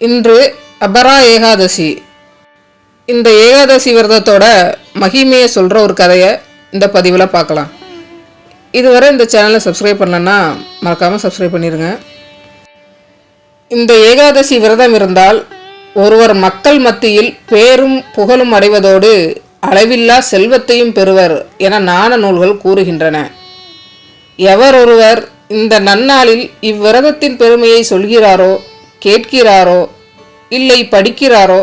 இன்று அபரா ஏகாதசி. இந்த ஏகாதசி விரதத்தோட மகிமையை சொல்கிற ஒரு கதையை இந்த பதிவில் பார்க்கலாம். இதுவரை இந்த சேனலை சப்ஸ்கிரைப் பண்ணலன்னா மறக்காமல் சப்ஸ்கிரைப் பண்ணிடுங்க இந்த ஏகாதசி விரதம் இருந்தால் ஒருவர் மக்கள் மத்தியில் பேரும் புகழும் அடைவதோடு அளவில்லா செல்வத்தையும் பெறுவர் என நாண நூல்கள் கூறுகின்றன. எவர் ஒருவர் இந்த நன்னாளில் இவ்விரதத்தின் பெருமையை சொல்கிறாரோ கேட்கிறாரோ? இல்லை படிக்கிறாரோ?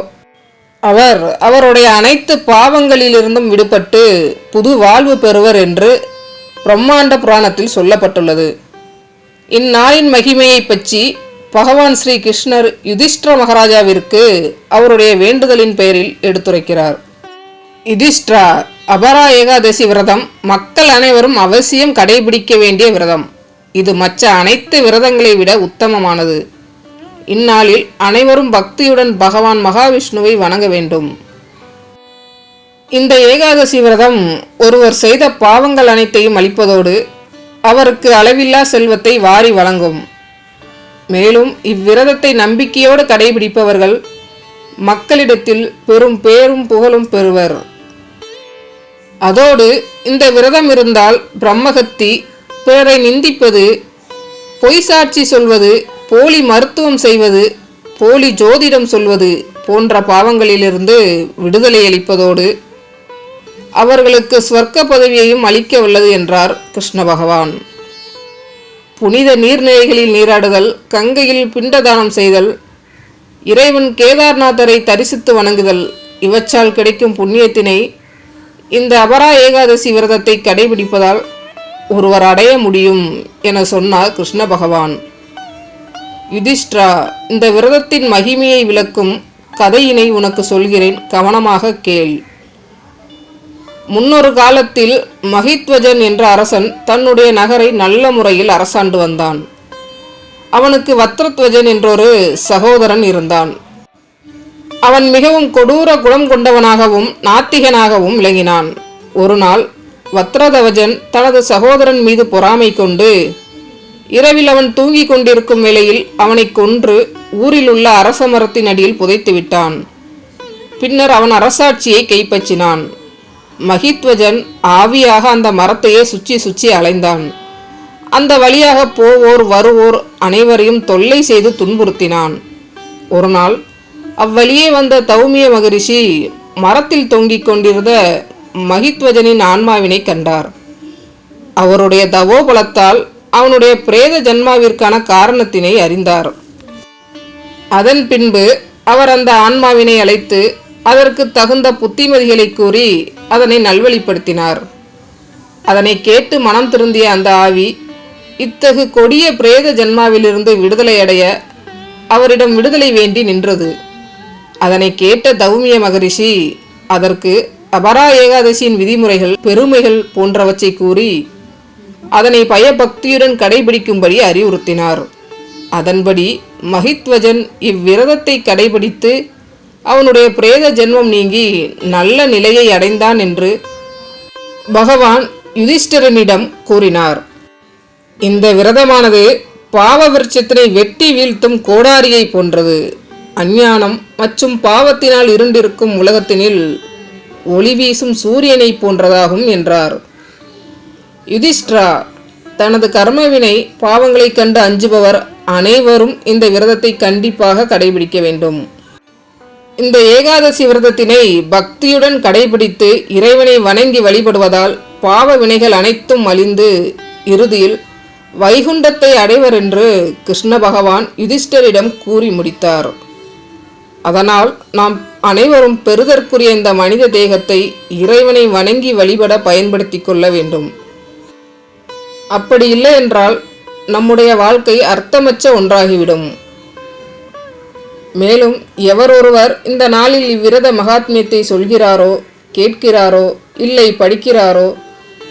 அவர் அவருடைய அனைத்து பாவங்களிலிருந்தும் விடுபட்டு புது வாழ்வு பெறுவர் என்று பிரம்மாண்ட புராணத்தில் சொல்லப்பட்டுள்ளது. இந்நாளின் மகிமையை பற்றி பகவான் ஸ்ரீ கிருஷ்ணர் யுதிஷ்டிர மகாராஜாவிற்கு அவருடைய வேண்டுதலின் பெயரில் எடுத்துரைக்கிறார். யுதிஷ்டிரா அபரா ஏகாதசி விரதம் மக்கள் அனைவரும் அவசியம் கடைபிடிக்க வேண்டிய விரதம். இது மற்ற அனைத்து விரதங்களை விட உத்தமமானது. இந்நாளில் அனைவரும் பக்தியுடன் பகவான் மகாவிஷ்ணுவை வணங்க வேண்டும். இந்த ஏகாதசி விரதம் ஒருவர் செய்த பாவங்கள் அனைத்தையும் அளிப்பதோடு அவருக்கு அளவில்லா செல்வத்தை வாரி வழங்கும். மேலும் இவ்விரதத்தை நம்பிக்கையோடு கடைபிடிப்பவர்கள் மக்களிடத்தில் பெரும் பேரும் புகழும் பெறுவர். அதோடு இந்த விரதம் இருந்தால் பிரம்மகத்தி பிறரை நிந்திப்பது பொய் சாட்சி சொல்வது போலி மருத்துவம் செய்வது போலி ஜோதிடம் சொல்வது போன்ற பாவங்களிலிருந்து விடுதலை அளிப்பதோடு அவர்களுக்கு ஸ்வர்க்க பதவியையும் அளிக்க உள்ளது என்றார் கிருஷ்ண பகவான். புனித நீர்நிலைகளில் நீராடுதல் கங்கையில் பிண்டதானம் செய்தல் இறைவன் கேதார்நாதரை தரிசித்து வணங்குதல் இவற்றால் கிடைக்கும் புண்ணியத்தினை இந்த அபரா ஏகாதசி விரதத்தை கடைபிடிப்பதால் ஒருவர் அடைய முடியும் என சொன்னார் கிருஷ்ண பகவான். யுதிஷ்டிரா இந்த விரதத்தின் மகிமையை விளக்கும் கதையினை உனக்கு சொல்கிறேன் கவனமாக கேள். முன்னொரு காலத்தில் மகித்வஜன் என்ற அரசன் தன்னுடைய நகரை நல்ல முறையில் அரசாண்டு வந்தான். அவனுக்கு வத்ரத்வஜன் என்றொரு சகோதரன் இருந்தான். அவன் மிகவும் கொடூர குணம் கொண்டவனாகவும் நாத்திகனாகவும் விளங்கினான். ஒரு நாள் வத்ரதவஜன் தனது சகோதரன் மீது பொறாமை கொண்டு இரவில் அவன் தூங்கிக் கொண்டிருக்கும் வேளையில் அவனை கொன்று ஊரில் உள்ள அரச மரத்தின் அடியில் புதைத்து விட்டான். பின்னர் அவன் அரசாட்சியை கைப்பற்றினான். மகித்வஜன் ஆவியாக அந்த மரத்தையே சுற்றி சுற்றி அலைந்தான். அந்த வழியாக போவோர் வருவோர் அனைவரையும் தொல்லை செய்து துன்புறுத்தினான். ஒரு நாள் அவ்வழியே வந்த தௌமிய மகரிஷி மரத்தில் தொங்கிக் கொண்டிருந்த மகித்வஜனின் ஆன்மாவினை கண்டார். அவருடைய தவோபலத்தால் அவனுடைய பிரேத ஜன்மாவிற்கான காரணத்தினை அறிந்தார். அதன் பின்பு அவர் அந்த ஆன்மாவினை அழைத்து அதற்கு தகுந்த புத்திமதிகளை கூறி அதனை நல்வழிப்படுத்தினார். அதனை கேட்டு மனம் திருந்திய அந்த ஆவி இத்தகு கொடிய பிரேத ஜன்மாவிலிருந்து விடுதலை அடைய அவரிடம் விடுதலை வேண்டி நின்றது. அதனை கேட்ட தௌமிய மகரிஷி அதற்கு அபரா ஏகாதசியின் விதிமுறைகள் பெருமைகள் போன்றவற்றை கூறி அதனை பயபக்தியுடன் கடைபிடிக்கும்படி அறிவுறுத்தினார். அதன்படி மகித்வஜன் இவ்விரதத்தை கடைபிடித்து அவனுடைய பிரேத ஜென்மம் நீங்கி நல்ல நிலையை அடைந்தான் என்று பகவான் யுதிஷ்டிரனிடம் கூறினார். இந்த விரதமானது பாவ விருட்சத்தினை வெட்டி வீழ்த்தும் கோடாரியை போன்றது. அஞ்ஞானம் மற்றும் பாவத்தினால் இருண்டிருக்கும் உலகத்தினில் ஒளி வீசும் சூரியனை போன்றதாகும் என்றார். யுதிஷ்டிரா தனது கர்மவினை பாவங்களைக் கண்டு அஞ்சுபவர் அனைவரும் இந்த விரதத்தை கண்டிப்பாக கடைபிடிக்க வேண்டும். இந்த ஏகாதசி விரதத்தினை பக்தியுடன் கடைபிடித்து இறைவனை வணங்கி வழிபடுவதால் பாவ வினைகள் அனைத்தும் அழிந்து இறுதியில் வைகுண்டத்தை அடைவர் என்று கிருஷ்ண பகவான் யுதிஷ்டரிடம் கூறி முடித்தார். அதனால் நாம் அனைவரும் பெறுதற்குரிய இந்த மனித தேகத்தை இறைவனை வணங்கி வழிபட பயன்படுத்தி கொள்ள வேண்டும். அப்படி இல்லை என்றால் நம்முடைய வாழ்க்கை அர்த்தமற்ற ஒன்றாகிவிடும். மேலும் எவர் ஒருவர் இந்த நாளில் இவ்விரத மகாத்மியத்தை சொல்கிறாரோ கேட்கிறாரோ இல்லை படிக்கிறாரோ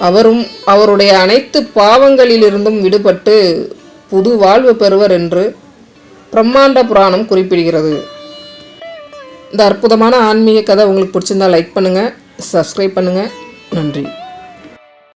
அவரும் அவருடைய அனைத்து பாவங்களிலிருந்தும் விடுபட்டு புது வாழ்வு பெறுவர் என்று பிரம்மாண்ட புராணம் குறிப்பிடுகிறது. இந்த அற்புதமான ஆன்மீக கதை உங்களுக்கு பிடிச்சிருந்தா லைக் பண்ணுங்கள் சப்ஸ்கிரைப் பண்ணுங்கள் நன்றி.